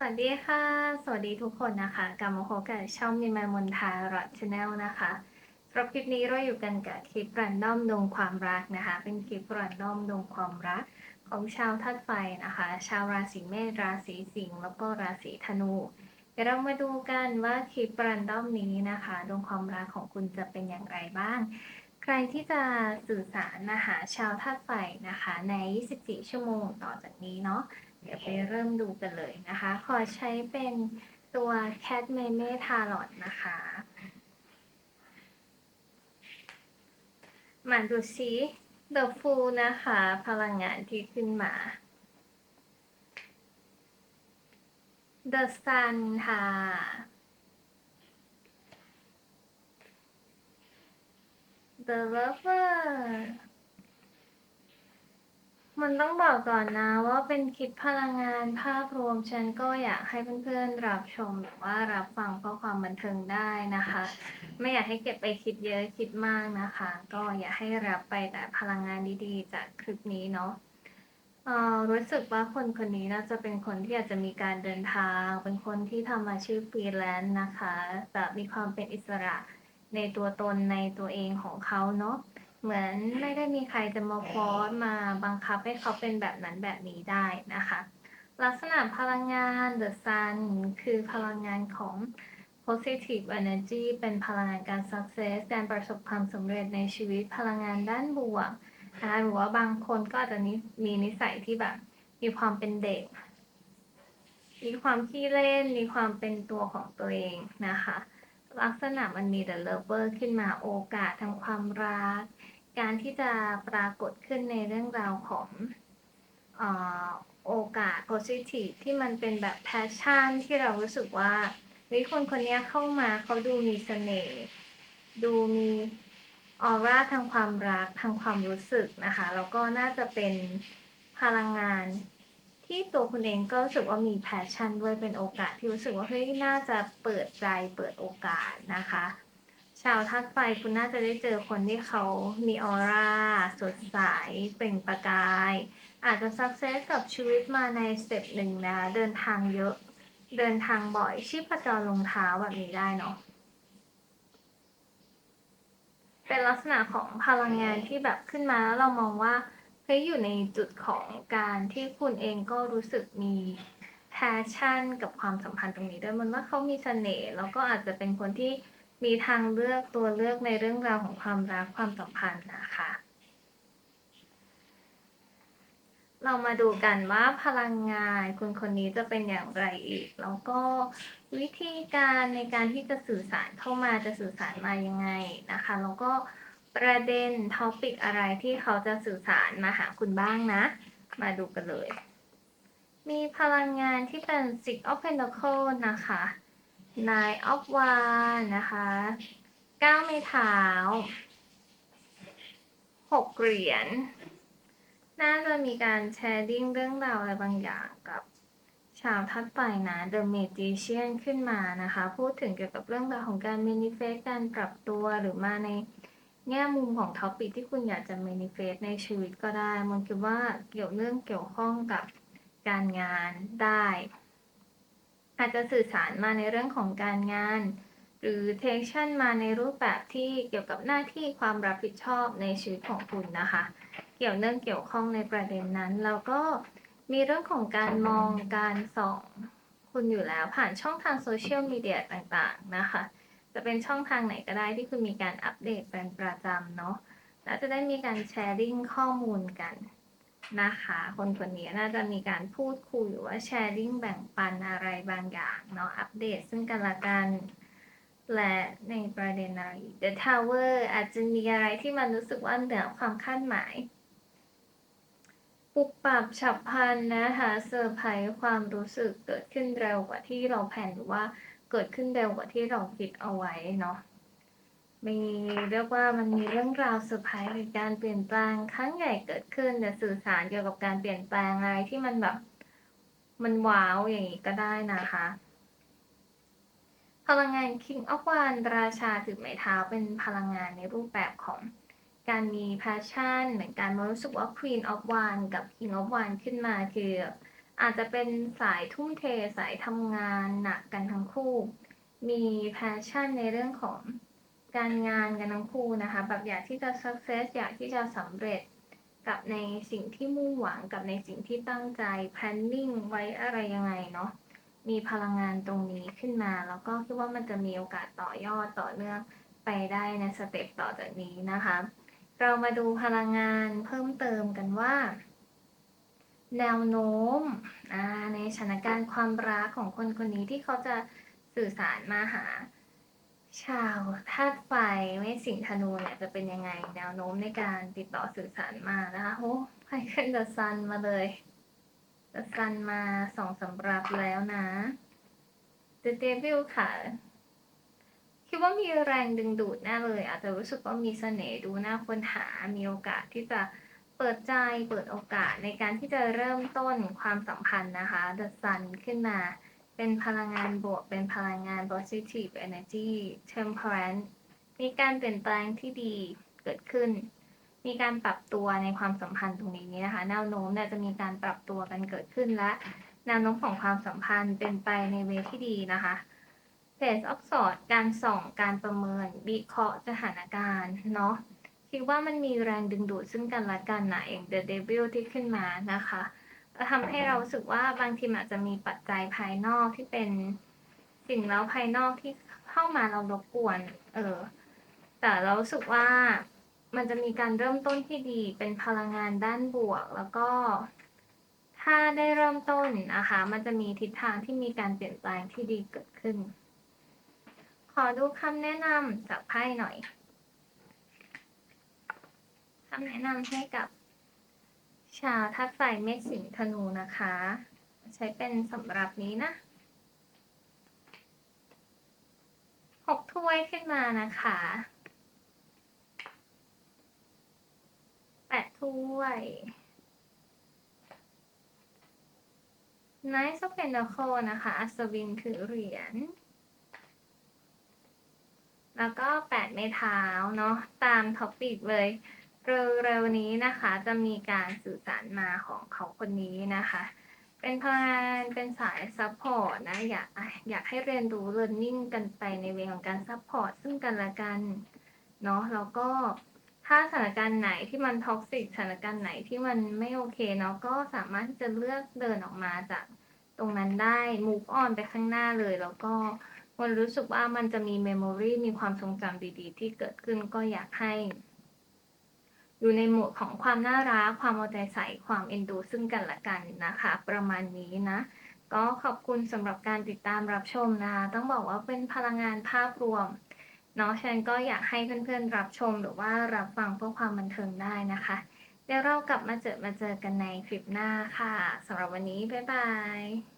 สวัสดีค่ะ สวัสดีทุกคนนะคะ กลับมาพบกับช่องมินมามนทารอดชาแนลนะคะสำหรับคลิปนี้เราอยู่กันกับคลิปรันดอมดวงความรักนะคะ เป็นคลิปรันดอมดวงความรัก ของชาวธาตุไฟนะคะ ชาวราศีเมษ ราศีสิงห์ แล้วก็ราศีธนู เดี๋ยวเรามาดูกันว่าคลิปรันดอมนี้นะคะ ดวงความรักของคุณจะเป็นอย่างไรบ้าง ใครที่จะสื่อสารนะคะ ชาวธาตุไฟนะคะ ใน 24 ชั่วโมงต่อจากนี้เนาะ เดี๋ยวไปเริ่มดูกันเลยนะคะ ขอใช้เป็นตัว Cat m e m e t a r o t นะคะ มาดูซิ The Fool นะคะ พลังงานที่ขึ้นมา The Sun ค่ะ The Lover มันต้องบอกก่อนนะว่าเป็นคลิปพลังงานภาพรวมฉันก็อยากให้เพื่อนๆรับชมหรือว่ารับฟังเพื่อความบันเทิงได้นะคะ ไม่อยากให้เก็บไปคิดเยอะคิดมากนะคะ ก็อยากให้รับไปแต่พลังงานดีๆ จากคลิปนี้เนาะรู้สึกว่าคนคนนี้น่าจะเป็นคนที่อาจจะมีการเดินทาง เป็นคนที่ทำอาชีพฟรีแลนซ์นะคะแบบมีความเป็นอิสระในตัวตนในตัวเองของเขาเนาะ เหมือนไม่ได้มีใครจะมาฟอสมาบังคับให้เขาเป็นแบบนั้นแบบนี้ได้นะคะ ลักษณะพลังงาน The Sun คือพลังงานของ positive energy เป็นพลังงานการ success การประสบความสำเร็จในชีวิตพลังงานด้านบวกนะคะหรือว่าบางคนก็อาจจะมีนิสัยที่แบบ มีความเป็นเด็ก มีความขี้เล่น มีความเป็นตัวของตัวเองนะคะ ลักษณะมันมี The Lover ขึ้นมาโอกาสทางความรัก การที่จะปรากฏขึ้นในเรื่องราวของอโอกาส positive ที่มันเป็นแบบ passion ที่เรารู้สึกว่าเฮ้ยคนคนนี้เข้ามาเขาดูมีเสน่ห์ดูมีออร่าทางความรักทางความรู้สึกนะคะ แล้วก็น่าจะเป็นพลังงาน ที่ตัวคุณเองก็รู้สึกว่ามี passion ด้วยเป็นโอกาสที่รู้สึกว่าเฮ้ยน่าจะเปิดใจเปิดโอกาสนะคะ ชาวทักไฟคุณน่าจะได้เจอคนที่เขามีออร่าสดใสเปล่งประกาย อาจจะสักเซสกับชีวิตมาในสเต็ปหนึ่งนะเดินทางเยอะ เดินทางบ่อยชีพจรลงเท้าแบบนี้ได้เนาะเป็นลักษณะของพลังงานที่แบบขึ้นมาแล้วเรามองว่า เฮ้ยอยู่ในจุดของการที่คุณเองก็รู้สึกมีแพชชั่นกับความสัมพันธ์ตรงนี้ด้วยมันว่าเขามีเสน่ห์แล้วก็อาจจะเป็นคนที่มีทางเลือกตัวเลือกในเรื่องราวของความรักความสัมพันธ์นะคะ เรามาดูกันว่าพลังงานคุณคนนี้จะเป็นอย่างไรอีก แล้วก็วิธีการในการที่จะสื่อสารเข้ามาจะสื่อสารมายังไงนะคะ แล้วก็ ประเด็นท็อปิกอะไรที่เขาจะสื่อสารมาหาคุณบ้างนะ มาดูกันเลย มีพลังงานที่เป็น Six of Pentacles นะคะ Nine of Wands นะคะเก้าไม้เท้าหกเหรียญน่าจะมีการแชร์ดิ้งเรื่องราวอะไรบางอย่างกับชาวทัดไฟนะ The Magician ขึ้นมานะคะ พูดถึงเกี่ยวกับเรื่องราวของการ manifest การปรับตัวหรือมาใน แง่มุมของท็อปิกที่คุณอยากจะ manifest ในชีวิตก็ได้มันคือว่าเกี่ยวเรื่องเกี่ยวข้องกับการงานได้ อาจจะสื่อสารมาในเรื่องของการงาน หรือ tension มาในรูปแบบที่เกี่ยวกับหน้าที่ความรับผิดชอบในชีวิตของคุณนะคะ เกี่ยวเนื่องเกี่ยวข้องในประเด็นนั้น แล้วก็มีเรื่องของการมองการส่องคุณอยู่แล้วผ่านช่องทางโซเชียลมีเดียต่างๆนะคะ จะเป็นช่องทางไหนก็ได้ที่คุณมีการอัปเดตเป็นประจำเนาะแล้วจะได้มีการแชร์ลิงข้อมูลกันนะคะ คนคนนี้น่าจะมีการพูดคุยหรือว่าแชร์ลิงแบ่งปันอะไรบางอย่างเนาะอัปเดตซึ่งกันและกัน และในประเด็นอะไร The Tower อาจจะมีอะไรที่มันรู้สึกว่าเหนือความคาดหมายปุบปรับฉับพลันนะคะเซอร์ไพรส์ความรู้สึกเกิดขึ้นเร็วกว่าที่เราแผนหรือว่า เกิดขึ้นเร็วกว่าที่เราคิดเอาไว้เนาะมีเรียกว่ามันมีเรื่องราวเซอร์ไพรส์หรือการเปลี่ยนแปลงครั้งใหญ่เกิดขึ้นจะสื่อสารเกี่ยวกับการเปลี่ยนแปลงอะไรที่มันแบบมันว้าวอย่างนี้ก็ได้นะคะพลังงาน King of Wands ราชาถือไม้เท้าเป็นพลังงานในรูปแบบของการมี passion เหมือนการมารู้สึกว่า Queen of Wands กับ King of Wands ขึ้นมาคือ อาจจะเป็นสายทุ่มเทสายทำงานหนักกันทั้งคู่ มีแพชชั่นในเรื่องของการงานกันทั้งคู่นะคะ แบบอยากที่จะ success อยากที่จะสำเร็จกับในสิ่งที่มุ่งหวังกับในสิ่งที่ตั้งใจ planning ไว้อะไรยังไงเนาะ มีพลังงานตรงนี้ขึ้นมา แล้วก็คิดว่ามันจะมีโอกาสต่อยอดต่อเนื่องไปได้ในสเต็ปต่อจากนี้นะคะ เรามาดูพลังงานเพิ่มเติมกันว่า แนวโน้มในสถานการณ์ความรักของคนคนนี้ที่เขาจะสื่อสารมาหา ชาวธาตุไฟเมษสิงธนูเนี่ยจะเป็นยังไงแนวโน้มในการติดต่อสื่อสารมานะคะโอ้ไพ่ขึ้นเดอะซันมาเลยเดอะซันมาสองสำรับแล้วนะ The Devil ค่ะคิดว่ามีแรงดึงดูดแน่เลย อาจจะรู้สึกว่ามีเสน่ห์ดูน่าค้นหามีโอกาสที่จะ เปิดใจเปิดโอกาสในการที่จะเริ่มต้นความสัมพันธ์นะคะ The Sun ขึ้นมาเป็นพลังงานบวก เป็นพลังงาน positive energy temperance มีการเปลี่ยนแปลงที่ดีเกิดขึ้น มีการปรับตัวในความสัมพันธ์ตรงนี้นะคะแนวโน้มเนี่ยจะมีการปรับตัวกันเกิดขึ้นและแนวโน้มของความสัมพันธ์เป็นไปในเวที่ดีนะคะเพจออกสอดการส่องการประเมินวิเคราะห์สถานการณ์เนาะ คิดว่ามันมีแรงดึงดูดซึ่งกันและกันนะเอง The Devil ที่ขึ้นมานะคะทำให้เราสึกว่าบางทีอาจจะมีปัจจัยภายนอกที่เป็นสิ่งแล้วภายนอกที่เข้ามาเรารบกวน เออ แต่เราสึกว่ามันจะมีการเริ่มต้นที่ดี เป็นพลังงานด้านบวก แล้วก็ ถ้าได้เริ่มต้นนะคะ มันจะมีทิศทางที่มีการเปลี่ยนแปลงที่ดีเกิดขึ้น ขอดูคำแนะนำจากไพ่หน่อย คำแนะนำให้กับ ชาวธาตุไฟเมษสิงธนูนะคะ ใช้เป็นสำหรับนี้นะหกถ้วยขึ้นมานะคะแปดถ้วย Nice of Pentacle นะคะ อัศวินถือเหรียญ แล้วก็แปดไม้เท้าเนาะ ตามท็อปิกเลย เร็วๆนี้นะคะจะมีการสื่อสารมาของเขาคนนี้นะคะ เป็นพลังงานเป็นสายซัพพอร์ตนะอยากอยากให้เรียนรู้ learning กันไปในเวของการซัพพอร์ตซึ่งกันและกันเนาะแล้วก็ถ้าสถานการณ์ไหนที่มันท็อกซิกสถานการณ์ไหนที่มันไม่โอเคเนาะก็สามารถที่จะเลือกเดินออกมาจากตรงนั้นได้ move on ไปข้างหน้าเลย แล้วก็มันรู้สึกว่ามันจะมี memory มีความทรงจำดีๆ ที่เกิดขึ้นก็อยากให้ อยู่ในหมวดของความน่ารัก ความเอาใจใส่ ความเอ็นดู ซึ่งกันและกันนะคะ ประมาณนี้นะ ก็ขอบคุณสำหรับการติดตามรับชมนะคะ ต้องบอกว่าเป็นพลังงานภาพรวมเนาะฉันก็อยากให้เพื่อนๆรับชมหรือว่ารับฟังเพื่อความบันเทิงได้นะคะ เดี๋ยวเรากลับมาเจอมาเจอกันในคลิปหน้าค่ะสำหรับวันนี้ บ๊ายบาย